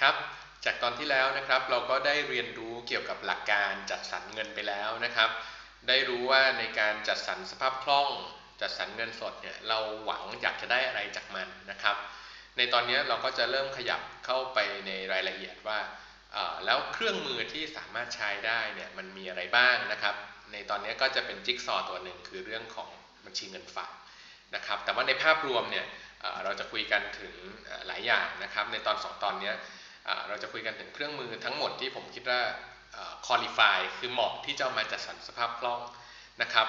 ครับจากตอนที่แล้วนะครับเราก็ได้เรียนรู้เกี่ยวกับหลักการจัดสรรเงินไปแล้วนะครับ ได้รู้ว่าในการจัดสรรสภาพคล่อง จัดสรรเงินสดเนี่ยเราหวังอยากจะได้อะไรจากมันนะครับ ในตอนนี้เราก็จะเริ่มขยับเข้าไปในรายละเอียดว่าแล้วเครื่องมือที่สามารถใช้ได้เนี่ยมันมีอะไรบ้างนะครับ ในตอนนี้ก็จะเป็นจิ๊กซอตัวหนึ่งคือเรื่องของบัญชีเงินฝากนะครับ แต่ว่าในภาพรวมเนี่ยเราจะคุยกันถึงหลายอย่างนะครับ ในตอน 2 ตอนนี้ เราจะคุยกันถึงเครื่องมือทั้งหมดที่ผมคิดว่าคอลี่ฟายคือเหมาะที่จะมาจัดสรรสภาพคล่องนะครับ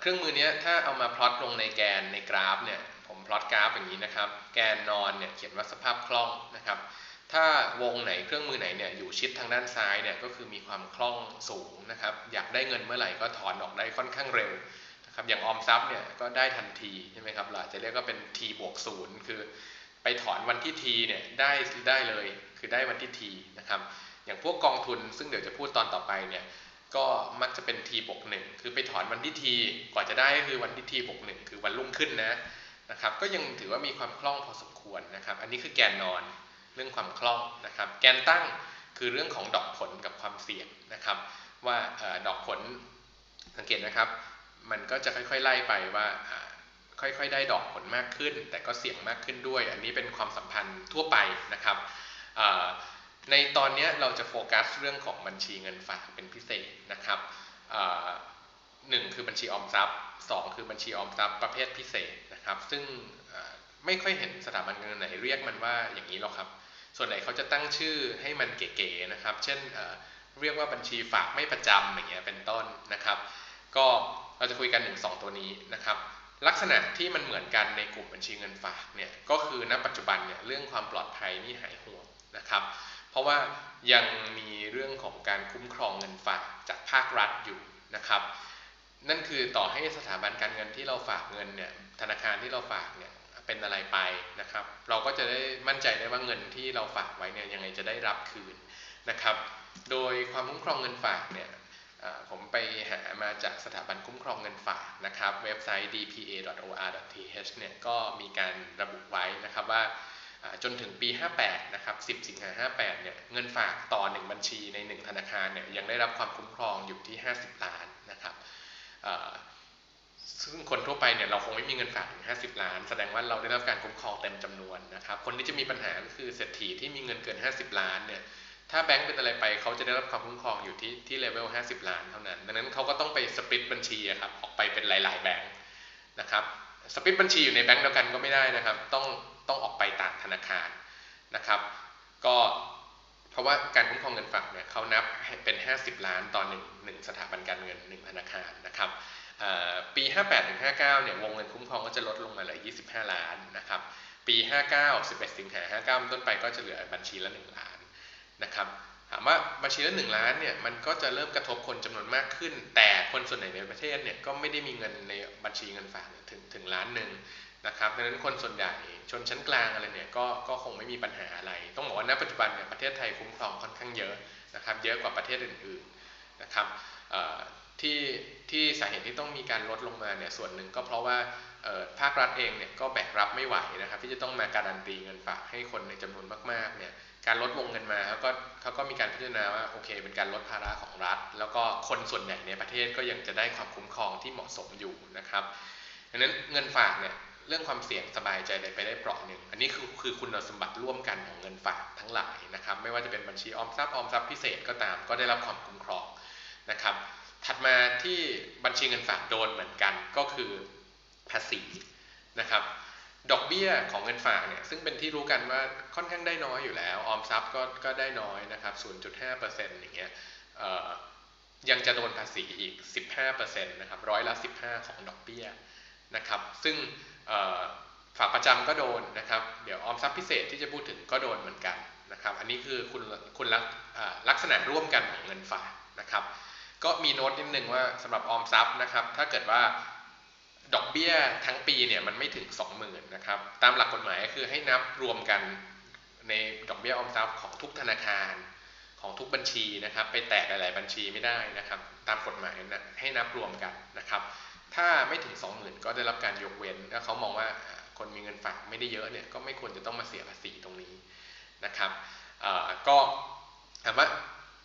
เครื่องมือนี้ถ้าเอามาพลอตลงในแกนในกราฟเนี่ยผมพลอตกราฟอย่างนี้นะครับ แกนนอนเนี่ยเขียนว่าสภาพคล่องนะครับ ถ้าวงไหนเครื่องมือไหนเนี่ยอยู่ชิดทางด้านซ้ายเนี่ยก็คือมีความคล่องสูงนะครับ อยากได้เงินเมื่อไหร่ก็ถอนออกได้ค่อนข้างเร็วนะครับอย่างออมทรัพย์เนี่ยก็ได้ทันทีใช่ไหมครับเราจะเรียกก็เป็น t บวกศูนย์คือ ไปถอนวันที่ t เนี่ยได้ได้เลยคือได้วันที่ t นะครับอย่างพวกกองทุนซึ่งเดี๋ยวจะพูดตอนต่อไปเนี่ยก็มักจะเป็น t บวกหนึ่งคือไปถอนวันที่ t กว่าจะได้ก็คือวันที่ t บวกหนึ่งคือวันรุ่งขึ้นนะนะครับก็ยังถือว่ามีความคล่องพอสมควรนะครับ อันนี้คือแกนนอนเรื่องความคล่องนะครับ แกนตั้งคือเรื่องของดอกผลกับความเสี่ยงนะครับ ว่าดอกผลสังเกตนะครับ มันก็จะค่อยๆไล่ไปว่า ค่อยๆ ได้ดอกผลมากขึ้น แต่ก็เสี่ยงมากขึ้นด้วย อันนี้เป็นความสัมพันธ์ทั่วไปนะครับในตอนนี้เราจะโฟกัสเรื่องของบัญชีเงินฝากเป็นพิเศษนะครับหนึ่งคือบัญชีออมทรัพย์สองคือบัญชีออมทรัพย์ประเภทพิเศษนะครับ ซึ่งไม่ค่อยเห็นสถาบันเงินไหนเรียกมันว่าอย่างนี้หรอกครับ ส่วนไหนเขาจะตั้งชื่อให้มันเก๋ๆนะครับ เช่นเรียกว่าบัญชีฝากไม่ประจำอย่างเงี้ยเป็นต้นนะครับ ก็เราจะคุยกันถึง2ตัวนี้นะครับ ลักษณะที่มันเหมือนกันในกลุ่มบัญชีเงินฝากเนี่ยก็คือณปัจจุบันเนี่ยเรื่องความปลอดภัยนี่หายห่วงนะครับ เพราะว่ายังมีเรื่องของการคุ้มครองเงินฝากจากภาครัฐอยู่นะครับ นั่นคือต่อให้สถาบันการเงินที่เราฝากเงินเนี่ยธนาคารที่เราฝากเนี่ยเป็นอะไรไปนะครับ เราก็จะได้มั่นใจได้ว่าเงินที่เราฝากไว้เนี่ยยังไงจะได้รับคืนนะครับ โดยความคุ้มครองเงินฝากเนี่ย ผมไปหามาจากสถาบันคุ้มครองเงินฝากนะครับ เว็บไซต์ dpa.or.th เนี่ยก็มีการระบุไว้นะครับว่าจนถึงปี 58 นะครับ 10 สิงหา 58 เนี่ย เงินฝากต่อ 1 บัญชีใน 1 ธนาคาร เนี่ย ยังได้รับความคุ้มครองอยู่ที่ 50 ล้าน นะครับ ซึ่งคนทั่วไป เนี่ย เราคงไม่มีเงินฝากถึง 50 ล้าน แสดงว่าเราได้รับการคุ้มครองเต็มจำนวนนะครับ คนที่จะมีปัญหาก็คือเศรษฐีที่มีเงินเกิน 50 ล้าน เนี่ย ถ้าแบงก์เป็นอะไรไปเขาจะได้รับความคุ้มครองอยู่ที่ที่เลเวล50 ล้านเท่านั้น ดังนั้นเขาก็ต้องไปสปิตบัญชีครับออกไปเป็นหลาย ๆ แบงก์นะครับสปิตบัญชีอยู่ในแบงก์เดียวกันก็ไม่ได้นะครับ ต้องต้องออกไปต่างธนาคารนะครับ ก็เพราะว่าการคุ้มครองเงินฝากเนี่ยเขานับเป็น 50 ล้านต่อ1 1สถาบันการเงิน1ธนาคารนะครับปี 58ถึง59เนี่ยวงเงินคุ้มครองก็จะลดลงมาเหลือ 25 ล้านนะครับ ปี 59 11 สิงหา59ต้นไปก็จะเหลือบัญชีละ 1 ล้าน นะครับถามว่าบัญชีละหนึ่งล้านเนี่ยมันก็จะเริ่มกระทบคนจำนวนมากขึ้น แต่คนส่วนใหญ่ในประเทศเนี่ยก็ไม่ได้มีเงินในบัญชีเงินฝากถึงถึงล้านหนึ่งนะครับดังนั้นคนส่วนใหญ่ชนชั้นกลางอะไรเนี่ยก็ก็คงไม่มีปัญหาอะไร ต้องบอกว่าณปัจจุบันเนี่ยประเทศไทยคุ้มครองค่อนข้างเยอะนะครับเยอะกว่าประเทศอื่นๆนะครับที่ที่สาเหตุที่ต้องมีการลดลงมาเนี่ยส่วนหนึ่งก็เพราะว่าภาครัฐเองเนี่ยก็แบกรับไม่ไหวนะครับที่จะต้องมาการันตีเงินฝากให้คนในจำนวนมากๆเนี่ย การลดวงเงินมาเขาก็เขาก็มีการพิจารณาว่าโอเค เป็นการลดภาระของรัฐ แล้วก็คนส่วนใหญ่ในประเทศก็ยังจะได้ความคุ้มครองที่เหมาะสมอยู่นะครับดังนั้นเงินฝากเนี่ยเรื่องความเสี่ยงสบายใจได้ไปได้เปราะหนึ่ง อันนี้คือคือคุณสมบัติร่วมกันของเงินฝากทั้งหลายนะครับ ไม่ว่าจะเป็นบัญชีออมทรัพย์ออมทรัพย์พิเศษก็ตาม ก็ได้รับความคุ้มครองนะครับ ถัดมาที่บัญชีเงินฝากโดนเหมือนกันก็คือภาษีนะครับ ดอกเบี้ยของเงินฝากเนี่ยซึ่งเป็นที่รู้กันว่าค่อนข้างได้น้อยอยู่แล้ว ออมทรัพย์ก็ก็ได้น้อยนะครับ 0.5%อย่างเงี้ยยังจะโดนภาษีอีก 15%นะครับร้อยละ 15 ของดอกเบี้ยนะครับ ซึ่งฝากประจำก็โดนนะครับ เดี๋ยวออมทรัพย์พิเศษที่จะพูดถึงก็โดนเหมือนกันนะครับ อันนี้คือคุณคุณลักลักษณะร่วมกันของเงินฝากนะครับ ก็มีโน้ตนิดนึงว่าสำหรับออมทรัพย์นะครับ ถ้าเกิดว่า ดอกเบี้ยทั้งปีเนี่ยมันไม่ถึง 20,000นะครับ ตามหลักกฎหมายคือให้นับรวมกันในดอกเบี้ยออมทรัพย์ของทุกธนาคารของทุกบัญชีนะครับ ไปแตกหลาย ๆ บัญชีไม่ได้นะครับ ตามกฎหมายนะให้นับรวมกันนะครับ ถ้าไม่ถึง 20,000 ก็ได้รับการยกเว้นถ้าเขามองว่าคนมีเงินฝากไม่ได้เยอะเนี่ยก็ไม่ควรจะต้องมาเสียภาษีตรงนี้นะครับก็ถามว่า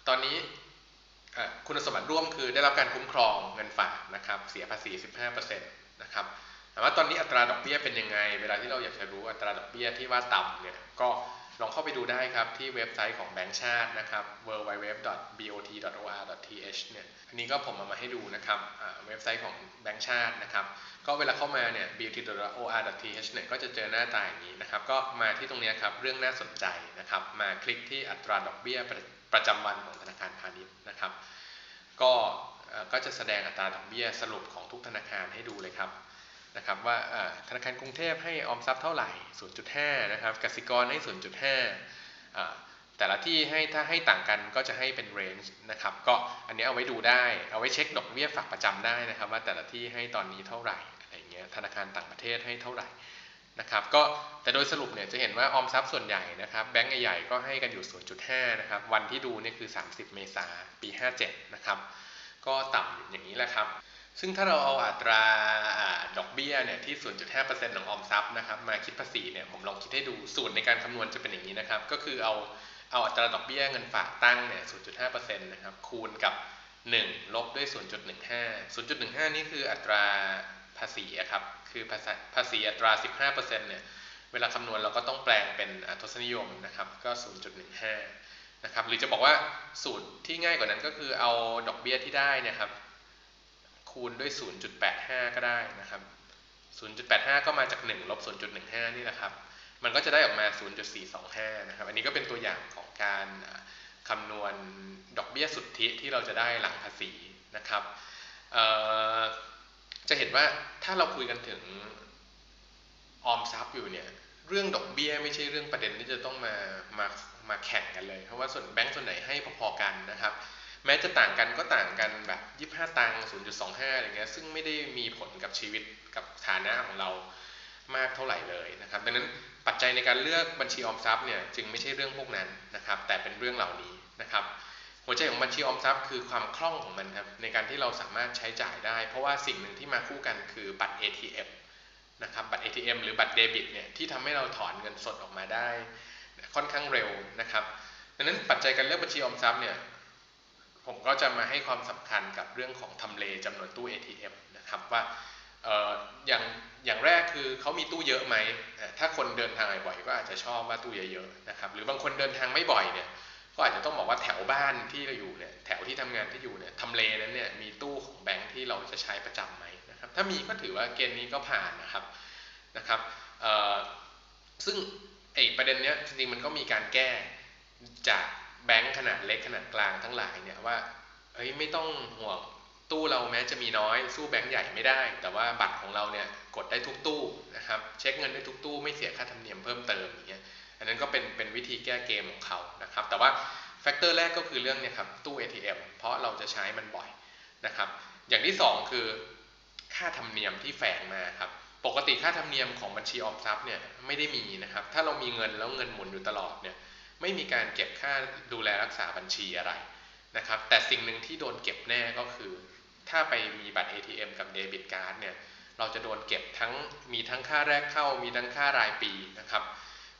ตอนนี้คุณสมบัติร่วมคือได้รับการคุ้มครองเงินฝากนะครับ เสียภาษี 15% นะครับถามว่าตอนนี้อัตราดอกเบี้ยเป็นยังไง เวลาที่เราอยากจะรู้อัตราดอกเบี้ยที่ว่าต่ำเนี่ยก็ลองเข้าไปดูได้ครับที่เว็บไซต์ของแบงก์ชาตินะครับ www.bot.or.th เนี่ยอันนี้ก็ผมเอามาให้ดูนะครับเว็บไซต์ของแบงก์ชาตินะครับ ก็เวลาเข้ามาเนี่ย bot.or.th เนี่ยก็จะเจอหน้าตาอย่างนี้นะครับ ก็มาที่ตรงนี้ครับเรื่องน่าสนใจนะครับ มาคลิกที่อัตราดอกเบี้ยประจำวันของธนาคารพาณิชย์นะครับ ก็ ก็จะแสดงอัตราดอกเบี้ยสรุปของทุกธนาคารให้ดูเลยครับนะครับว่าธนาคารกรุงเทพให้ออมทรัพย์เท่าไหร่ 0.5 นะครับกสิกรให้ 0.5 แต่ละที่ให้ถ้าให้ต่างกันก็จะให้เป็นเรนจ์นะครับก็อันนี้เอาไว้ดูได้ เอาไว้เช็คดอกเบี้ยฝากประจำได้นะครับ ว่าแต่ละที่ให้ตอนนี้เท่าไหร่อะไรเงี้ยธนาคารต่างประเทศให้เท่าไหร่นะครับก็แต่โดยสรุปเนี่ยจะเห็นว่าออมทรัพย์ส่วนใหญ่นะครับแบงก์ใหญ่ๆก็ให้กันอยู่ 0.5 นะครับวันที่ดูเนี่ยคือ 30 เมษาปี 57 นะครับ ก็ต่ำอย่างนี้แหละครับ ซึ่งถ้าเราเอาอัตราดอกเบี้ยเนี่ยที่ 0.5%ของออมทรัพย์นะครับมาคิดภาษีเนี่ยผมลองคิดให้ดูสูตรในการคำนวณจะเป็นอย่างนี้นะครับ ก็คือเอาเอาอัตราดอกเบี้ยเงินฝากตั้งเนี่ย 0.5%นะครับคูณกับ 1 ลบด้วย 0.15 0.15 นี่คืออัตราภาษีครับ คือภาษีอัตรา 15%เนี่ย เวลาคำนวณเราก็ต้องแปลงเป็นทศนิยมนะครับ ก็ 0.15 นะครับหรือจะบอกว่าสูตรที่ง่ายกว่านั้นก็คือเอาดอกเบี้ยที่ได้นะครับ คูณด้วย 0.85 ก็ได้นะครับ 0.85 ก็มาจาก1ลบ0.15 นี่แหละครับ มันก็จะได้ออกมา 0.425 นะครับ อันนี้ก็เป็นตัวอย่างของการคำนวณดอกเบี้ยสุทธิที่เราจะได้หลังภาษีนะครับจะเห็นว่าถ้าเราคุยกันถึงออมทรัพย์อยู่เนี่ย เรื่องดอกเบี้ยไม่ใช่เรื่องประเด็นที่จะต้องมามา มาแข่งกันเลย เพราะว่าส่วนแบงก์ส่วนไหนให้พอๆกันนะครับ แม้จะต่างกันก็ต่างกันแบบ 25 ตังค์0.25อะไรเงี้ยซึ่งไม่ได้มีผลกับชีวิตกับฐานะของเรามากเท่าไหร่เลยนะครับ ดังนั้นปัจจัยในการเลือกบัญชีออมทรัพย์เนี่ยจึงไม่ใช่เรื่องพวกนั้นนะครับ แต่เป็นเรื่องเหล่านี้นะครับหัวใจของบัญชีออมทรัพย์คือความคล่องของมันครับในการที่เราสามารถใช้จ่ายได้ เพราะว่าสิ่งหนึ่งที่มาคู่กันคือบัตร ATM นะครับบัตร ATM หรือบัตรเดบิตเนี่ยที่ทำให้เราถอนเงินสดออกมาได้ ค่อนข้างเร็ว นะครับดังนั้นปัจจัยการเลือกบัญชีออมทรัพย์เนี่ยผมก็จะมาให้ความสำคัญกับเรื่องของทำเลจำนวนตู้ ATM นะครับว่าอย่างอย่างแรกคือเขามีตู้เยอะไหมถ้าคนเดินทางบ่อยก็อาจจะชอบว่าตู้เยอะๆนะครับหรือบางคนเดินทางไม่บ่อยเนี่ยก็อาจจะต้องบอกว่าแถวบ้านที่เราอยู่เนี่ยแถวที่ทำงานที่อยู่เนี่ยทำเลนั้นเนี่ยมีตู้ของแบงค์ที่เราจะใช้ประจำไหมนะครับถ้ามีก็ถือว่าเกณฑ์นี้ก็ผ่านนะครับนะครับซึ่ง ไอ้ประเด็นเนี้ยจริงๆมันก็มีการแก้จากแบงค์ขนาดเล็กขนาดกลางทั้งหลายเนี่ยว่าเฮ้ยไม่ต้องห่วงตู้เราแม้จะมีน้อยสู้แบงค์ใหญ่ไม่ได้ แต่ว่าบัตรของเราเนี่ยกดได้ทุกตู้นะครับเช็คเงินได้ทุกตู้ไม่เสียค่าธรรมเนียมเพิ่มเติมอย่างเงี้ยอันนั้นก็เป็นเป็นวิธีแก้เกมของเขานะครับแต่ว่าแฟกเตอร์แรกก็คือเรื่องเนี่ยครับตู้ ATM เพราะเราจะใช้มันบ่อยนะครับอย่างที่ 2 คือค่าธรรมเนียมที่แฝงมาครับ ปกติค่าธรรมเนียมของบัญชีออมทรัพย์เนี่ยไม่ได้มีนะครับ ถ้าเรามีเงินแล้วเงินหมุนอยู่ตลอดเนี่ยไม่มีการเก็บค่าดูแลรักษาบัญชีอะไรนะครับ แต่สิ่งหนึ่งที่โดนเก็บแน่ก็คือ ถ้าไปมีบัตร ATM กับเดบิตการ์ดเนี่ยเราจะโดนเก็บทั้งมีทั้งค่าแรกเข้า มีทั้งค่ารายปีนะครับ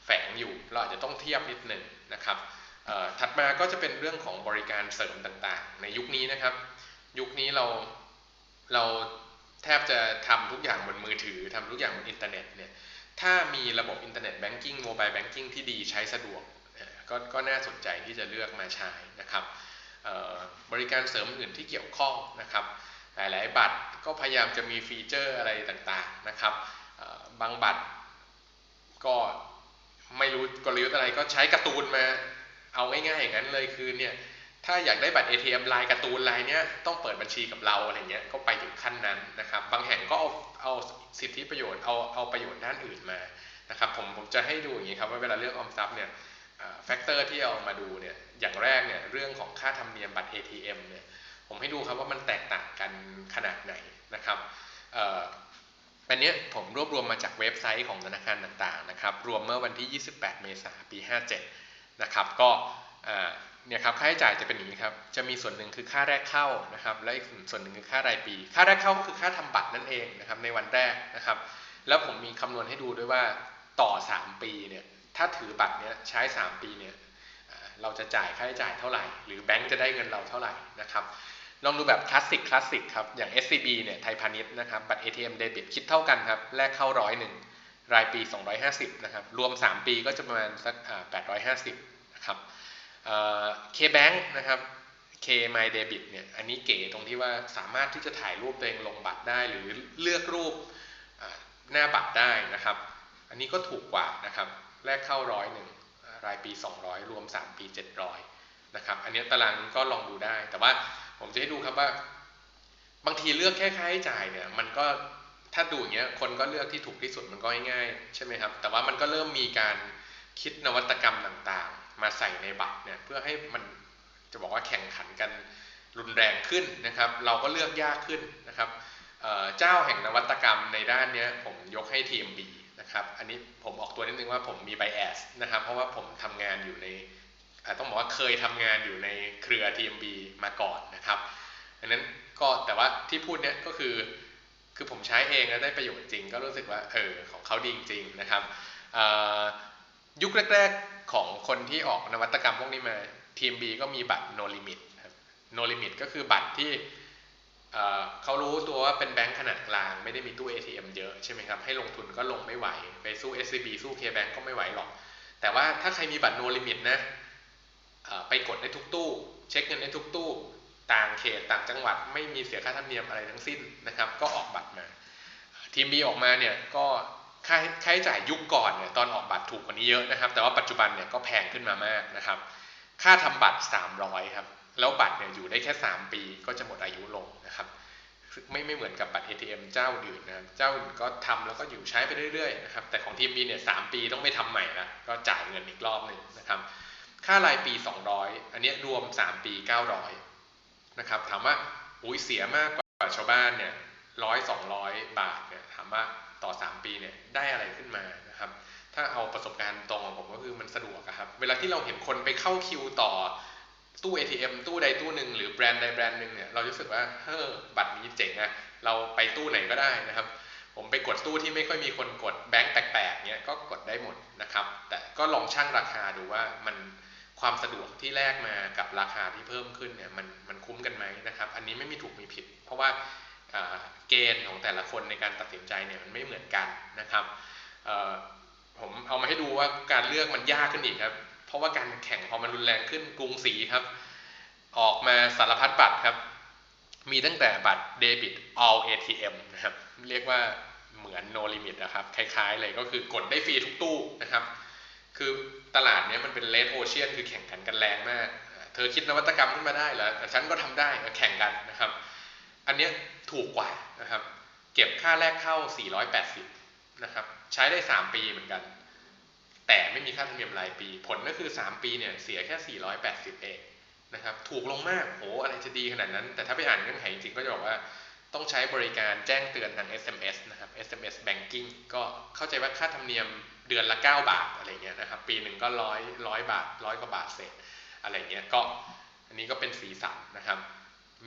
แฝงอยู่เราอาจจะต้องเทียบนิดหนึ่งนะครับถัดมาก็จะเป็นเรื่องของบริการเสริมต่างๆ ในยุคนี้นะครับ ยุคนี้เราเรา แทบจะทำทุกอย่างบนมือถือทำทุกอย่างบนอินเทอร์เน็ตเนี่ยถ้ามีระบบอินเทอร์เน็ตแบงกิ้งโมบายแบงกิ้งที่ดีใช้สะดวกก็ก็น่าสนใจที่จะเลือกมาใช้นะครับบริการเสริมอื่นที่เกี่ยวข้องนะครับหลายๆ บัตรก็พยายามจะมีฟีเจอร์อะไรต่างๆนะครับบางบัตรก็ไม่รู้กลยุทธ์อะไรก็ใช้การ์ตูนมาเอาง่ายๆอย่างนั้นเลยคือเนี่ย ถ้าอยากได้บัตร ATM ลายการ์ตูนลายเนี้ยต้องเปิดบัญชีกับเราอะไรเงี้ยก็ไปถึงขั้นนั้นนะครับ บางแห่งก็เอาเอาสิทธิประโยชน์เอาเอาประโยชน์ด้านอื่นมานะครับผมผมจะให้ดูอย่างนี้ครับว่าเวลาเลือกออมทรัพย์เนี่ยแฟกเตอร์ที่เอามาดูเนี่ยอย่างแรกเนี่ยเรื่องของค่าธรรมเนียมบัตร ATM เนี่ยผมให้ดูครับว่ามันแตกต่างกันขนาดไหนนะครับอันนี้ผมรวบรวมมาจากเว็บไซต์ของธนาคารต่างๆนะครับ รวมเมื่อวันที่ 28 เมษายนปี 57 นะครับ ก็ เนี่ยครับค่าใช้จ่ายจะเป็นอย่างนี้ครับ จะมีส่วนหนึ่งคือค่าแรกเข้านะครับ และอีกส่วนหนึ่งคือค่ารายปี ค่าแรกเข้าก็คือค่าทำบัตรนั่นเองนะครับในวันแรกนะครับ แล้วผมมีคำนวณให้ดูด้วยว่าต่อ 3 ปีเนี่ยถ้าถือบัตรเนี้ยใช้ 3 ปีเนี่ยเราจะจ่ายค่าใช้จ่ายเท่าไหร่ หรือแบงก์จะได้เงินเราเท่าไหร่นะครับลองดูแบบคลาสสิกคลาสสิกครับ อย่าง SCB เนี่ยไทยพาณิชย์นะครับบัตร ATM เดบิตคิดเท่ากันครับแลกเข้าร้อยหนึ่งรายปี 250นะครับรวม 3 ปีก็จะประมาณสัก850นะครับ เคแบงค์นะครับ K My Debit เนี่ยอันนี้เก๋ตรงที่ว่าสามารถที่จะถ่ายรูปตัวเองลงบัตรได้ หรือเลือกรูปหน้าบัตรได้นะครับ อันนี้ก็ถูกกว่านะครับแลกเข้าร้อยหนึ่งรายปี 200 รวม 3 ปี 700นะครับอันนี้ตารางก็ลองดูได้ แต่ว่าผมจะให้ดูครับว่า บางทีเลือกแค่ค่าใช้จ่ายเนี่ยมันก็ถ้าดูอย่างเงี้ยคนก็เลือกที่ถูกที่สุดมันก็ง่ายๆใช่ไหมครับแต่ว่ามันก็เริ่มมีการคิดนวัตกรรมต่าง มาใส่ในบัตรเนี่ยเพื่อให้มันจะบอกว่าแข่งขันกันรุนแรงขึ้นนะครับ เราก็เลือกยากขึ้นนะครับเจ้าแห่งนวัตกรรมในด้านนี้ผมยกให้ TMB นะครับอันนี้ผมออกตัวนิดนึงว่าผมมี bias นะครับเพราะว่าผมทำงานอยู่ในต้องบอกว่าเคยทำงานอยู่ในเครือ TMB มาก่อนนะครับอันนั้นก็แต่ว่าที่พูดเนี้ยก็คือคือผมใช้เองแล้วได้ประโยชน์จริง ก็รู้สึกว่าเออของเขาดีจริงนะครับ ยุคแรก ๆ ของคนที่ออกนวัตกรรมพวกนี้มา TMB ก็มีบัตร no limit ครับ no limit ก็คือบัตรที่เขารู้ตัวว่าเป็นแบงค์ขนาดกลาง ไม่ได้มีตู้ ATM เยอะใช่ไหมครับ ให้ลงทุนก็ลงไม่ไหว ไปสู้ SCB สู้ KBank ก็ไม่ไหวหรอก แต่ว่าถ้าใครมีบัตร no limit นะไปกดได้ทุกตู้ เช็คเงินได้ทุกตู้ ต่างเขตต่างจังหวัดไม่มีเสียค่าธรรมเนียมอะไรทั้งสิ้นนะครับ ก็ออกบัตรมา ทีมบีออกมาเนี่ยก็ ค่าค่าใช้จ่ายยุคก่อนเนี่ยตอนออกบัตรถูกกว่านี้เยอะนะครับ แต่ว่าปัจจุบันเนี่ยก็แพงขึ้นมามากนะครับ ค่าทำบัตร 300ครับแล้วบัตรเนี่ยอยู่ได้แค่ 3 ปีก็จะหมดอายุลงนะครับ ไม่ไม่เหมือนกับบัตร ATM เจ้าอื่นนะเจ้าอื่นก็ทำแล้วก็อยู่ใช้ไปเรื่อยๆนะครับแต่ของทีมบีเนี่ยสปีต้องไม่ทำใหม่ละก็จ่ายเงินอีกรอบหนึ่งนะครับ ค่ารายปี 200 อันนี้รวม 3 ปี 900นะครับถามว่าอุ้ยเสียมากกว่าชาวบ้านเนี่ยร้อยสองร้อยบาทเนี่ยถามว่า ต่อ 3 ปีเนี่ยได้อะไรขึ้นมานะครับ ถ้าเอาประสบการณ์ตรงของผมก็คือมันสะดวกครับ เวลาที่เราเห็นคนไปเข้าคิวต่อตู้ ATM ตู้ใดตู้หนึ่งหรือแบรนด์ใดแบรนด์หนึ่งเนี่ยเรารู้สึกว่าเฮ้อบัตรนี้เจ๋งอะเราไปตู้ไหนก็ได้นะครับ ผมไปกดตู้ที่ไม่ค่อยมีคนกดแบงค์แปลกๆเนี่ยก็กดได้หมดนะครับ แต่ก็ลองชั่งราคาดูว่ามันความสะดวกที่แลกมากับราคาที่เพิ่มขึ้นเนี่ยมันมันคุ้มกันไหมนะครับ อันนี้ไม่มีถูกมีผิด เพราะว่า เกณฑ์ของแต่ละคนในการตัดสินใจเนี่ยมันไม่เหมือนกันนะครับผมเอามาให้ดูว่าการเลือกมันยากขึ้นอีกครับเพราะว่าการแข่งพอมันรุนแรงขึ้นกรุงศรีครับ ออกมาสารพัดบัตรครับ มีตั้งแต่บัตรเดบิต all ATM นะครับเรียกว่าเหมือน no limit นะครับ คล้ายๆเลยก็คือกดได้ฟรีทุกตู้นะครับ คือตลาดนี้มันเป็นเลดโอเชียนคือแข่งขันกันแรงมาก เธอคิดนวัตกรรมขึ้นมาได้แล้วแต่ฉันก็ทำได้แข่งกันนะครับ อันนี้ถูกกว่านะครับ เก็บค่าแรกเข้า 480 นะครับ ใช้ได้ 3 ปีเหมือนกัน แต่ไม่มีค่าธรรมเนียมรายปี ผลก็คือ 3 ปีเนี่ยเสียแค่ 480 เองนะครับ ถูกลงมากโหอะไรจะดีขนาดนั้น แต่ถ้าไปอ่านเงื่อนไขจริงก็จะบอกว่าต้องใช้บริการแจ้งเตือนทาง SMS นะครับ SMS banking ก็เข้าใจว่าค่าธรรมเนียมเดือนละ 9 บาทอะไรเงี้ยนะครับ ปีหนึ่งก็ร้อยร้อยบาทร้อยกว่าบาทเศษอะไรเงี้ย ก็อันนี้ก็เป็นสีสันนะครับ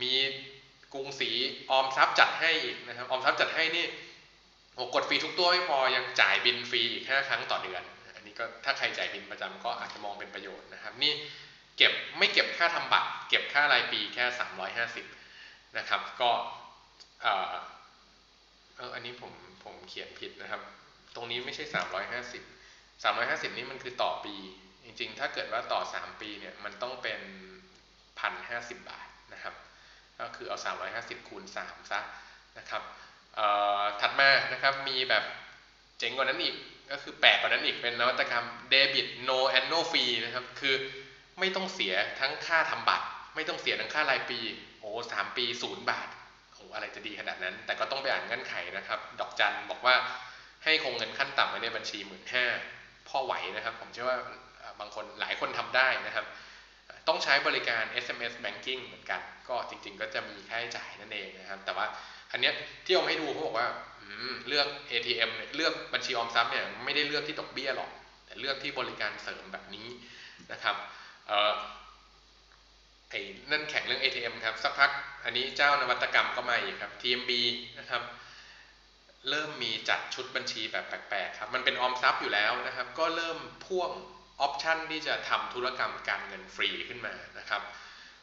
มี กรุงศรีออมทรัพย์จัดให้อีกนะครับออมทรัพย์จัดให้นี่โกดฟรีทุกตัวไม่พอยังจ่ายบินฟรีอีก5ครั้งต่อเดือน อันนี้ก็ถ้าใครจ่ายบินประจำก็อาจจะมองเป็นประโยชน์นะครับ นี่เก็บไม่เก็บค่าทำบัตร เก็บค่ารายปีแค่ 350นะครับ ก็เอออันนี้ผมผมเขียนผิดนะครับ ตรงนี้ไม่ใช่ 350 350 นี่มันคือต่อปี จริงๆ ถ้าเกิดว่าต่อ 3 ปีเนี่ยมันต้องเป็น 1,050 บาทนะครับ ก็คือเอา 350 คูณ3ซะนะครับถัดมานะครับมีแบบเจ๋งกว่านั้นอีกก็คือแปลกกว่านั้นอีกเป็นนวัตกรรมเดบิต no annual fee นะครับคือไม่ต้องเสียทั้งค่าทำบัตร ไม่ต้องเสียทั้งค่ารายปี โอ้สามปีศูนย์บาทโอ้อะไรจะดีขนาดนั้น แต่ก็ต้องไปอ่านเงื่อนไขนะครับ ดอกจันบอกว่าให้คงเงินขั้นต่ำไว้ในบัญชีหมื่นห้าพ่อไหวนะครับ ผมเชื่อว่าบางคนหลายคนทำได้นะครับ ต้องใช้บริการ SMS banking เหมือนกัน ก็จริง ๆ ก็จะมีค่าใช้จ่ายนั่นเองนะครับ แต่ว่าอันเนี้ยที่เอาให้ดูเขาบอกว่าเลือก ATM เลือกบัญชีออมทรัพย์เนี่ยไม่ได้เลือกที่ดอกเบี้ยหรอก แต่เลือกที่บริการเสริมแบบนี้นะครับไอ้นั่นแข่งเรื่อง ATM ครับสักพักอันนี้เจ้านวัตกรรมก็มาอีกครับ TMB นะครับเริ่มมีจัดชุดบัญชีแบบแปลกๆครับ มันเป็นออมทรัพย์อยู่แล้วนะครับ ก็เริ่มพ่วง ออปชันที่จะทำธุรกรรมการเงินฟรีขึ้นมานะครับ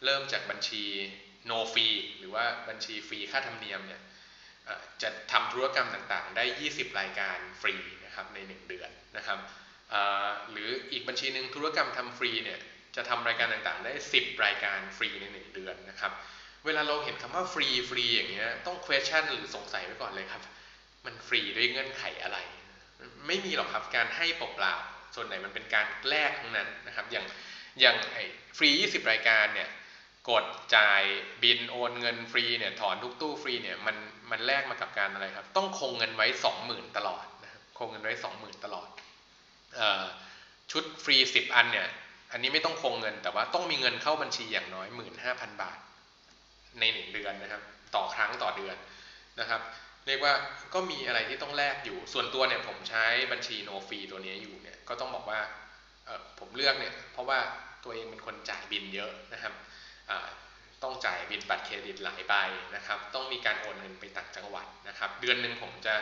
เริ่มจากบัญชี no fee หรือว่าบัญชีฟรีค่าธรรมเนียมเนี่ยจะทำธุรกรรมต่างๆ ได้ 20 รายการฟรีนะครับใน 1 เดือนนะครับหรืออีกบัญชีหนึ่งธุรกรรมทำฟรีเนี่ยจะทำรายการต่างๆ ได้ 10 รายการฟรีใน 1 เดือนนะครับ เวลาเราเห็นคำว่าฟรีฟรีอย่างเงี้ยต้อง question หรือสงสัยไว้ก่อนเลยครับ มันฟรีด้วยเงื่อนไขอะไร ไม่มีหรอกครับการให้เปล่าๆ ส่วนไหนมันเป็นการแลกทั้งนั้นนะครับ อย่างอย่างไอ้ฟรี 20 รายการเนี่ยกดจ่ายบินโอนเงินฟรีเนี่ยถอนทุกตู้ฟรีเนี่ยมันมันแลกมากับการอะไรครับ ต้องคงเงินไว้ 20,000 ตลอดนะครับคงเงินไว้ 20,000 ตลอดชุดฟรี 10 อันเนี่ยอันนี้ไม่ต้องคงเงินแต่ว่าต้องมีเงินเข้าบัญชีอย่างน้อย 15,000 บาท ในหนึ่งเดือนนะครับ ต่อครั้งต่อเดือนนะครับ เรียกว่าก็มีอะไรที่ต้องแลกอยู่ ส่วนตัวเนี่ยผมใช้บัญชีโนฟรีตัวนี้อยู่เนี่ยก็ต้องบอกว่าผมเลือกเนี่ยเพราะว่าตัวเองเป็นคนจ่ายบินเยอะนะครับต้องจ่ายบินบัตรเครดิตหลายใบนะครับ ต้องมีการโอนเงินไปต่างจังหวัดนะครับ เดือนหนึ่งผมจะ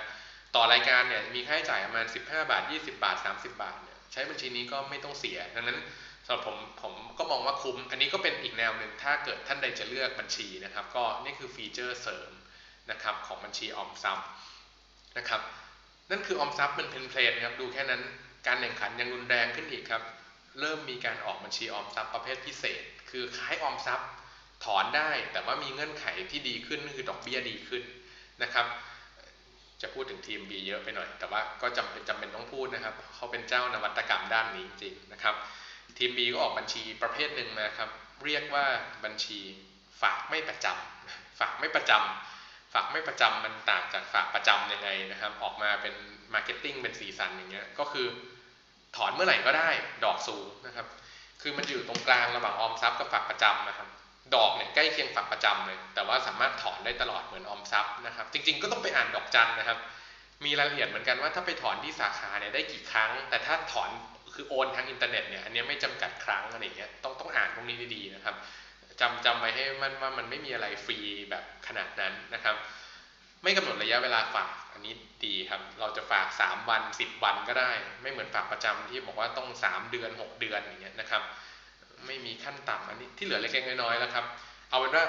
ต่อรายการเนี่ยมีค่าใช้จ่ายประมาณ 15 บาท 20 บาท 30 บาทเนี่ยใช้บัญชีนี้ก็ไม่ต้องเสีย ดังนั้นสำหรับผมผมก็มองว่าคุ้ม อันนี้ก็เป็นอีกแนวหนึ่งถ้าเกิดท่านใดจะเลือกบัญชีนะครับ ก็นี่คือฟีเจอร์เสริม นะครับของบัญชีออมทรัพย์นะครับนั่นคือออมทรัพย์มันเพนเพลนครับดูแค่นั้นการแข่งขันยังรุนแรงขึ้นอีกครับเริ่มมีการออกบัญชีออมทรัพย์ประเภทพิเศษ คือคล้ายออมทรัพย์ถอนได้แต่ว่ามีเงื่อนไขที่ดีขึ้นคือดอกเบี้ยดีขึ้นนะครับจะพูดถึงทีม B เยอะไปหน่อย แต่ว่าก็จำเป็นจำเป็นต้องพูดนะครับ เขาเป็นเจ้านวัตกรรมด้านนี้จริงๆนะครับ ทีม B ก็ออกบัญชีประเภทหนึ่งนะครับ เรียกว่าบัญชีฝากไม่ประจำฝากไม่ประจำ ฝากไม่ประจำมันต่างจากฝากประจำยังไงนะครับ ออกมาเป็นมาร์เก็ตติ้งเป็นสีสันอย่างเงี้ยก็คือถอนเมื่อไหร่ก็ได้ดอกสูงนะครับ คือมันอยู่ตรงกลางระหว่างออมทรัพย์กับฝากประจำนะครับ ดอกเนี่ยใกล้เคียงฝากประจำเลย แต่ว่าสามารถถอนได้ตลอดเหมือนออมทรัพย์นะครับ จริง ๆ ก็ต้องไปอ่านดอกจันนะครับ มีรายละเอียดเหมือนกันว่าถ้าไปถอนที่สาขาเนี่ยได้กี่ครั้ง แต่ถ้าถอนคือโอนทางอินเทอร์เน็ตเนี่ยอันนี้ไม่จำกัดครั้งอะไรเงี้ยต้องต้องอ่านพวกนี้ดีๆนะครับ จำจำไว้ให้มันว่ามันไม่มีอะไรฟรีแบบขนาดนั้นนะครับ ไม่กำหนดระยะเวลาฝากอันนี้ดีครับ เราจะฝาก 3 วัน 10 วันก็ได้ ไม่เหมือนฝากประจำที่บอกว่าต้อง 3 เดือน 6 เดือนอย่างเงี้ยนะครับ ไม่มีขั้นต่ำอันนี้ที่เหลือเล็กๆน้อยๆแล้วครับ เอาเป็นว่า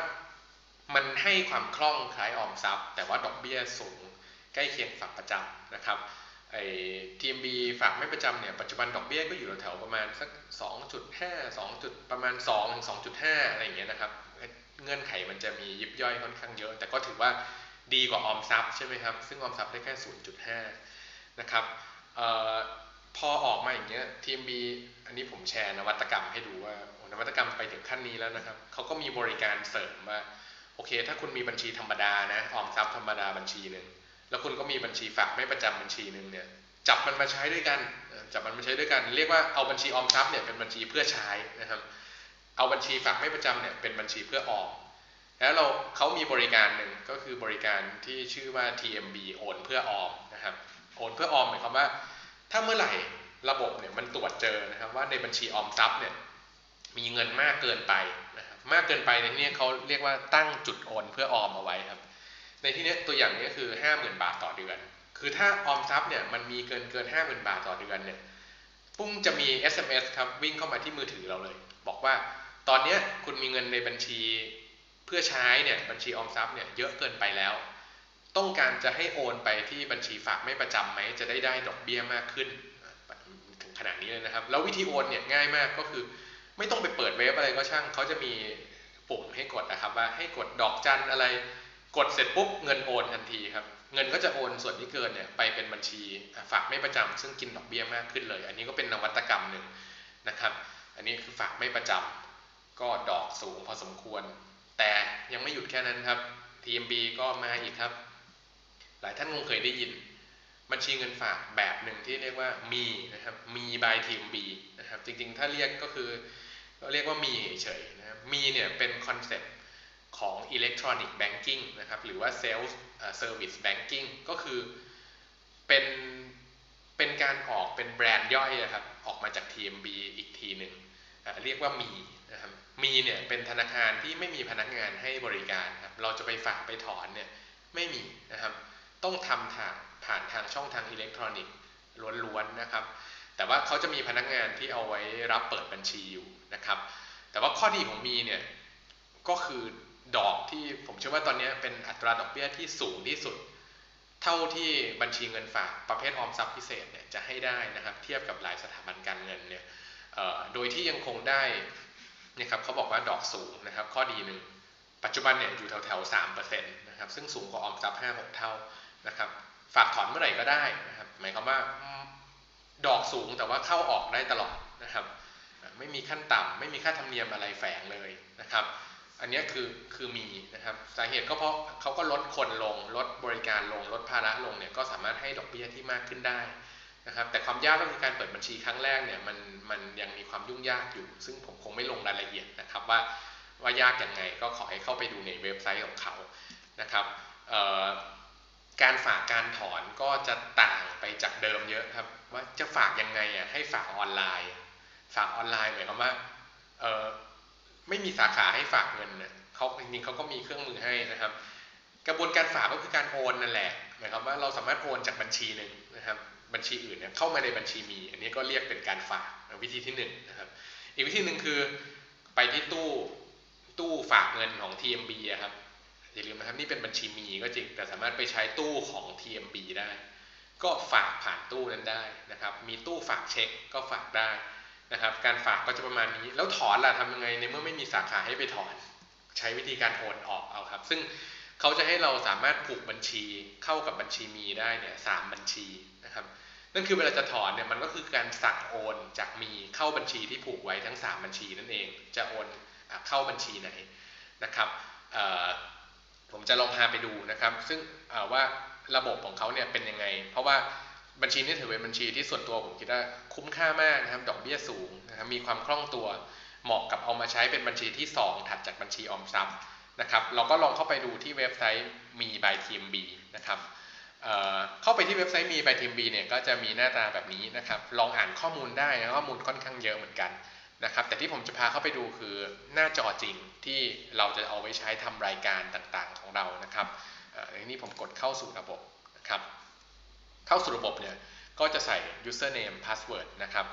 มันให้ความคล่องคล้ายออมทรัพย์ แต่ว่าดอกเบี้ยสูงใกล้เคียงฝากประจำนะครับ ไอ้ทีมบีฝากไม่ประจำเนี่ยปัจจุบันดอกเบี้ยก็อยู่แถวประมาณสัก 2.5 2จุดประมาณ2ถึง2.5 อะไรอย่างเงี้ยนะครับ เงื่อนไขมันจะมียิบย่อยค่อนข้างเยอะ แต่ก็ถือว่าดีกว่าออมทรัพย์ใช่ไหมครับ ซึ่งออมทรัพย์ได้แค่ 0.5 นะครับพอออกมาอย่างเงี้ยทีมบีอันนี้ผมแชร์นวัตกรรมให้ดูว่านวัตกรรมไปถึงขั้นนี้แล้วนะครับ เขาก็มีบริการเสริมว่าโอเค ถ้าคุณมีบัญชีธรรมดานะออมทรัพย์ธรรมดาบัญชีหนึ่ง แล้วคุณก็มีบัญชีฝากไม่ประจำบัญชีหนึ่งเนี่ยจับมันมาใช้ด้วยกันจับมันมาใช้ด้วยกัน เรียกว่าเอาบัญชีออมทรัพย์เนี่ยเป็นบัญชีเพื่อใช้นะครับ เอาบัญชีฝากไม่ประจำเนี่ยเป็นบัญชีเพื่อออมแล้วเราเขามีบริการหนึ่งก็คือบริการที่ชื่อว่า TMB โอนเพื่อออมนะครับโอนเพื่อออมหมายความว่า ถ้าเมื่อไหร่ระบบเนี่ยมันตรวจเจอนะครับว่าในบัญชีออมทรัพย์เนี่ยมีเงินมากเกินไปนะครับมากเกินไปในที่นี้เขาเรียกว่าตั้งจุดโอนเพื่อออมเอาไว้ครับ ในที่นี้ตัวอย่างนี้คือ50,000บาทต่อเดือน คือถ้าออมทรัพย์เนี่ยมันมีเกินเกิน50,000บาทต่อเดือนเนี่ย ปุ้งจะมี SMS ครับวิ่งเข้ามาที่มือถือเราเลย บอกว่าตอนนี้คุณมีเงินในบัญชีเพื่อใช้เนี่ยบัญชีออมทรัพย์เนี่ยเยอะเกินไปแล้ว ต้องการจะให้โอนไปที่บัญชีฝากไม่ประจำไหมจะได้ได้ดอกเบี้ยมากขึ้นถึงขนาดนี้เลยนะครับ แล้ววิธีโอนเนี่ยง่ายมากก็คือ ไม่ต้องไปเปิดเว็บอะไรก็ช่างเขาจะมีปุ่มให้กดนะครับว่าให้กดดอกจันอะไร กดเสร็จปุ๊บเงินโอนทันทีครับ เงินก็จะโอนส่วนที่เกินเนี่ยไปเป็นบัญชีฝากไม่ประจำซึ่งกินดอกเบี้ยมากขึ้นเลย อันนี้ก็เป็นนวัตกรรมหนึ่งนะครับ อันนี้คือฝากไม่ประจำก็ดอกสูงพอสมควร แต่ยังไม่หยุดแค่นั้นครับ TMB ก็มาอีกครับ หลายท่านคงเคยได้ยิน บัญชีเงินฝากแบบหนึ่งที่เรียกว่ามีนะครับมี by TMB นะครับจริงๆ ถ้าเรียกก็คือเรียกว่ามีเฉยๆนะครับมีเนี่ยเป็นคอนเซ็ปต์ ของอิเล็กทรอนิกส์แบงกิ้งนะครับ หรือว่าเซลล์เซอร์วิสแบงกิ้งก็คือเป็นเป็นการออกเป็นแบรนด์ย่อยนะครับ ออกมาจาก TMB อีกทีหนึ่งเรียกว่ามีนะครับมีเนี่ยเป็นธนาคารที่ไม่มีพนักงานให้บริการครับ เราจะไปฝากไปถอนเนี่ยไม่มีนะครับ ต้องทำทางผ่านทางช่องทางอิเล็กทรอนิกส์ล้วนๆนะครับ แต่ว่าเขาจะมีพนักงานที่เอาไว้รับเปิดบัญชีอยู่นะครับ แต่ว่าข้อดีของมีเนี่ยก็คือ ดอกที่ผมเชื่อว่าตอนนี้เป็นอัตราดอกเบี้ยที่สูงที่สุด เท่าที่บัญชีเงินฝากประเภทออมทรัพย์พิเศษเนี่ยจะให้ได้นะครับ เทียบกับหลายสถาบันการเงินเนี่ยโดยที่ยังคงได้นะครับเขาบอกว่าดอกสูงนะครับ ข้อดีหนึ่งปัจจุบันเนี่ยอยู่แถวแถวสามเปอร์เซ็นต์นะครับซึ่งสูงกว่าออมทรัพย์ห้าหกเท่านะครับ ฝากถอนเมื่อไหร่ก็ได้นะครับ หมายความว่าดอกสูงแต่ว่าเข้าออกได้ตลอดนะครับ ไม่มีขั้นต่ำไม่มีค่าธรรมเนียมอะไรแฝงเลยนะครับ อันนี้คือคือมีนะครับสาเหตุก็เพราะเขาก็ลดคนลง ลดบริการลง ลดภาระลงเนี่ยก็สามารถให้ดอกเบี้ยที่มากขึ้นได้นะครับ แต่ความยากก็คือการเปิดบัญชีครั้งแรกเนี่ยมันมันยังมีความยุ่งยากอยู่ ซึ่งผมคงไม่ลงรายละเอียดนะครับว่าว่ายากยังไงก็ขอให้เข้าไปดูในเว็บไซต์ของเขานะครับการฝากการถอนก็จะต่างไปจากเดิมเยอะครับว่าจะฝากยังไงอะให้ฝากออนไลน์ ฝากออนไลน์หมายความว่า ไม่มีสาขาให้ฝากเงินเนี่ยเขาจริงๆเขาก็มีเครื่องมือให้นะครับ กระบวนการฝากก็คือการโอนนั่นแหละหมายความว่าเราสามารถโอนจากบัญชีหนึ่งนะครับบัญชีอื่นเนี่ยเข้ามาในบัญชีมี อันนี้ก็เรียกเป็นการฝากวิธีที่1นนะครับ อีกวิธีหนึ่งคือไปที่ตู้ตู้ฝากเงินของ TMB ครับอย่าลืมนะครับนี่เป็นบัญชีมีก็จริง แต่สามารถไปใช้ตู้ของ TMB ได้ ก็ฝากผ่านตู้นั้นได้นะครับ มีตู้ฝากเช็คก็ฝากได้ นะครับ การฝากก็จะประมาณนี้ แล้วถอนล่ะทำยังไงในเมื่อไม่มีสาขาให้ไปถอน ใช้วิธีการโอนออกเอาครับ ซึ่งเขาจะให้เราสามารถผูกบัญชีเข้ากับบัญชีมีได้เนี่ยสามบัญชีนะครับ นั่นคือเวลาจะถอนเนี่ยมันก็คือการสั่งโอนจากมีเข้าบัญชีที่ผูกไว้ทั้ง 3 บัญชีนั่นเอง จะโอนเข้าบัญชีไหนนะครับผมจะลองพาไปดูนะครับ ซึ่งว่าระบบของเขาเนี่ยเป็นยังไง เพราะว่า บัญชีนี้ถือเป็นบัญชีที่ส่วนตัวผมคิดว่าคุ้มค่ามากนะครับ ดอกเบี้ยสูงนะครับมีความคล่องตัวเหมาะกับเอามาใช้เป็นบัญชีที่ 2 ถัดจากบัญชีออมทรัพย์นะครับเราก็ลองเข้าไปดูที่เว็บไซต์มี by TMB นะครับเข้าไปที่เว็บไซต์มี by TMB เนี่ยก็จะมีหน้าตาแบบนี้นะครับ ลองอ่านข้อมูลได้นะข้อมูลค่อนข้างเยอะเหมือนกันนะครับแต่ที่ผมจะพาเข้าไปดูคือหน้าจอจริงที่เราจะเอาไว้ใช้ทำรายการต่างๆของเรานะครับในนี้ผมกดเข้าสู่ระบบนะครับ เข้าสู่ระบบเนี่ยก็จะใส่ username password นะครับ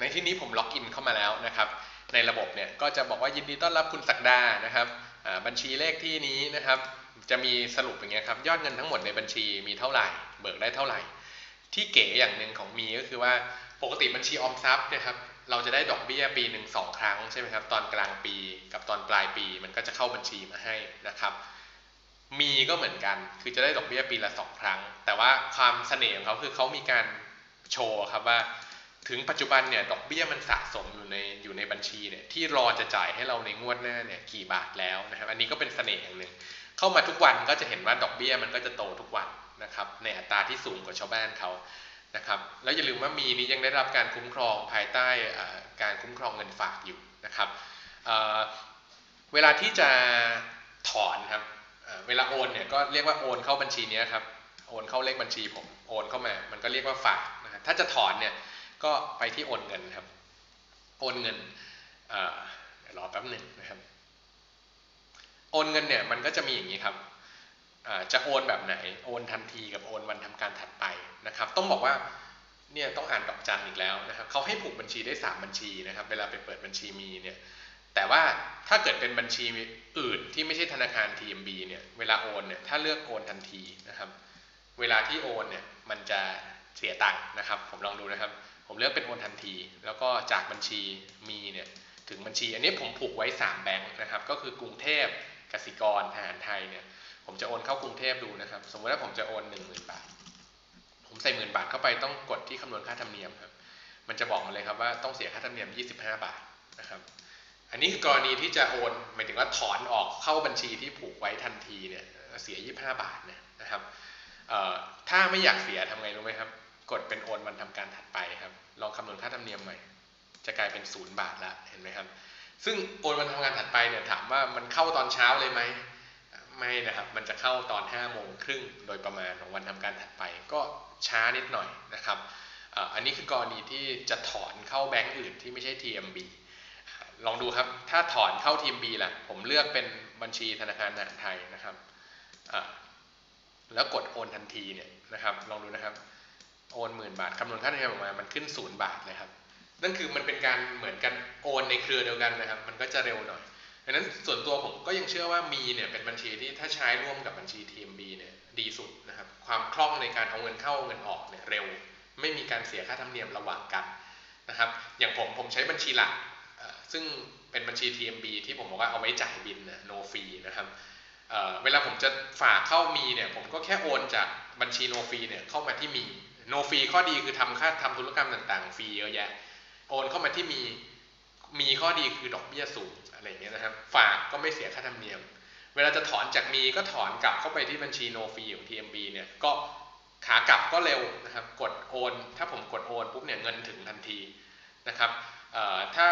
ในที่นี้ผมล็อกอินเข้ามาแล้วนะครับ ในระบบเนี่ยก็จะบอกว่ายินดีต้อนรับคุณศักดานะครับบัญชีเลขที่นี้นะครับ จะมีสรุปอย่างเงี้ยครับยอดเงินทั้งหมดในบัญชีมีเท่าไหร่ เบิกได้เท่าไหร่ ที่เก๋อย่างหนึ่งของมีก็คือว่าปกติบัญชีออมทรัพย์นะครับเราจะได้ดอกเบี้ยปีหนึ่งสองครั้งใช่ไหมครับตอนกลางปีกับตอนปลายปีมันก็จะเข้าบัญชีมาให้นะครับ มีก็เหมือนกัน คือจะได้ดอกเบี้ยปีละสองครั้ง แต่ว่าความเสน่ห์ของเขาคือเขามีการโชว์ครับว่า ถึงปัจจุบันเนี่ยดอกเบี้ยมันสะสมอยู่ในอยู่ในบัญชีเนี่ยที่รอจะจ่ายให้เราในงวดหน้าเนี่ยกี่บาทแล้วนะครับ อันนี้ก็เป็นเสน่ห์อย่างหนึ่ง เข้ามาทุกวันก็จะเห็นว่าดอกเบี้ยมันก็จะโตทุกวันนะครับในอัตราที่สูงกว่าชาวบ้านเขานะครับ แล้วอย่าลืมว่ามีนี้ยังได้รับการคุ้มครองภายใต้การคุ้มครองเงินฝากอยู่นะครับเวลาที่จะถอนครับ เวลาโอนเนี่ยก็เรียกว่าโอนเข้าบัญชีนี้ครับ โอนเข้าเลขบัญชีผมโอนเข้ามา มันก็เรียกว่าฝากนะถ้าจะถอนเนี่ยก็ไปที่โอนเงินครับ โอนเงินเดี๋ยวรอแป๊บหนึ่งนะครับ โอนเงินเนี่ยมันก็จะมีอย่างนี้ครับจะโอนแบบไหน โอนทันทีกับโอนวันทำการถัดไปนะครับ ต้องบอกว่าเนี่ยต้องอ่านดอกจันอีกแล้วนะครับเขาให้ผูกบัญชีได้ 3 บัญชีนะครับ เวลาไปเปิดบัญชีมีเนี่ย แต่ว่าถ้าเกิดเป็นบัญชีอื่นที่ไม่ใช่ธนาคาร TMB เนี่ยเวลาโอนเนี่ยถ้าเลือกโอนทันทีนะครับ เวลาที่โอนเนี่ยมันจะเสียตังค์นะครับ ผมลองดูนะครับ ผมเลือกเป็นโอนทันที แล้วก็จากบัญชีมีเนี่ยถึงบัญชี อันนี้ผมผูกไว้ 3 แบงค์นะครับ ก็คือกรุงเทพกสิกรทหารไทยเนี่ยผมจะโอนเข้ากรุงเทพดูนะครับ สมมติว่าผมจะโอนหนึ่งหมื่นบาทผมใส่หมื่นบาทเข้าไปต้องกดที่คำนวณค่าธรรมเนียมครับมันจะบอกมาเลยครับว่าต้องเสียค่าธรรมเนียม 25 บาทนะครับ อันนี้คือกรณีที่จะโอนหมายถึงว่าถอนออกเข้าบัญชีที่ผูกไว้ทันทีเนี่ยเสีย 25 บาทเนี่ยนะครับถ้าไม่อยากเสียทำไงรู้ไหมครับ กดเป็นโอนวันทำการถัดไปครับลองคำนวณค่าธรรมเนียมใหม่ จะกลายเป็นศูนย์บาทละเห็นไหมครับ ซึ่งโอนวันทำงานถัดไปเนี่ยถามว่ามันเข้าตอนเช้าเลยไหมไม่นะครับ มันจะเข้าตอน5โมงครึ่งโดยประมาณของวันทำการถัดไป ก็ช้านิดหน่อยนะครับ อันนี้คือกรณีที่จะถอนเข้าแบงก์อื่นที่ไม่ใช่ TMB ลองดูครับ ถ้าถอนเข้า TMB ล่ะ ผมเลือกเป็นบัญชีธนาคารอาหารไทยนะครับ แล้วกดโอนทันทีเนี่ยนะครับ ลองดูนะครับ โอนหมื่นบาท คำนวณค่าธรรมเนียมออกมา มันขึ้นศูนย์บาทเลยครับ นั่นคือมันเป็นการเหมือนกันโอนในเครือเดียวกันนะครับ มันก็จะเร็วหน่อย ดังนั้นส่วนตัวผมก็ยังเชื่อว่ามีเนี่ยเป็นบัญชีที่ถ้าใช้ร่วมกับบัญชี TMB เนี่ยดีสุดนะครับ ความคล่องในการเอาเงินเข้าเงินออกเนี่ยเร็ว ไม่มีการเสียค่าธรรมเนียมระหว่างกันนะครับ อย่างผมผมใช้บัญชีหลัก ซึ่งเป็นบัญชี TMB ที่ผมบอกว่าเอาไว้จ่ายบินนะ no fee นะครับเเวลาผมจะฝากเข้ามีเนี่ยผมก็แค่โอนจากบัญชี no fee เนี่ยเข้ามาที่มี no fee ข้อดีคือทำค่าทำธุรกรรมต่างๆ ฟรีเยอะแยะ โอนเข้ามาที่มีมีข้อดีคือดอกเบี้ยสูงอะไรเงี้ยนะครับ ฝากก็ไม่เสียค่าธรรมเนียม เวลาจะถอนจากมีก็ถอนกลับเข้าไปที่บัญชี no fee ของ TMB เนี่ยก็ขากลับก็เร็วนะครับ กดโอน ถ้าผมกดโอนปุ๊บเนี่ยเงินถึงทันทีนะครับถ้า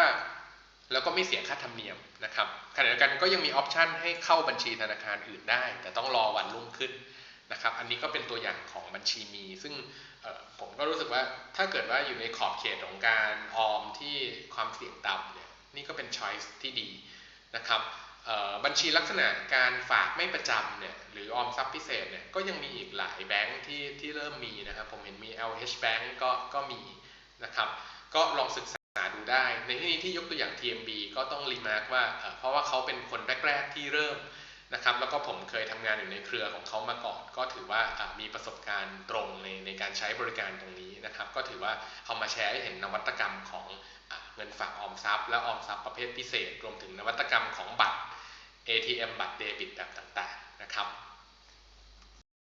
แล้วก็ไม่เสียค่าธรรมเนียมนะครับขณะเดียวกันก็ยังมีออปชันให้เข้าบัญชีธนาคารอื่นได้ แต่ต้องรอวันรุ่งขึ้นนะครับอันนี้ก็เป็นตัวอย่างของบัญชีมี ซึ่งผมก็รู้สึกว่าถ้าเกิดว่าอยู่ในขอบเขตของการออมที่ความเสี่ยงต่ำเนี่ยนี่ก็เป็นช้อยส์ที่ดีนะครับบัญชีลักษณะการฝากไม่ประจำเนี่ยหรือออมทรัพย์พิเศษเนี่ยก็ยังมีอีกหลายแบงค์ที่ที่เริ่มมีนะครับผมเห็นมี LH Bank ก็ก็มีนะครับก็ลองศึกษา ดูได้ ในที่นี้ที่ยกตัวอย่าง TMB ก็ต้องรีมาร์กว่า เพราะว่าเขาเป็นคนแรกๆที่เริ่มนะครับ แล้วก็ผมเคยทำงานอยู่ในเครือของเขามาก่อน ก็ถือว่ามีประสบการณ์ตรงในในการใช้บริการตรงนี้นะครับ ก็ถือว่าเอามาแชร์ให้เห็นนวัตกรรมของอเงินฝากออมทรัพย์ และออมทรัพย์ประเภทพิเศษ รวมถึงนวัตกรรมของบัตร ATM บัตรเดบิตแบบต่างๆนะครับ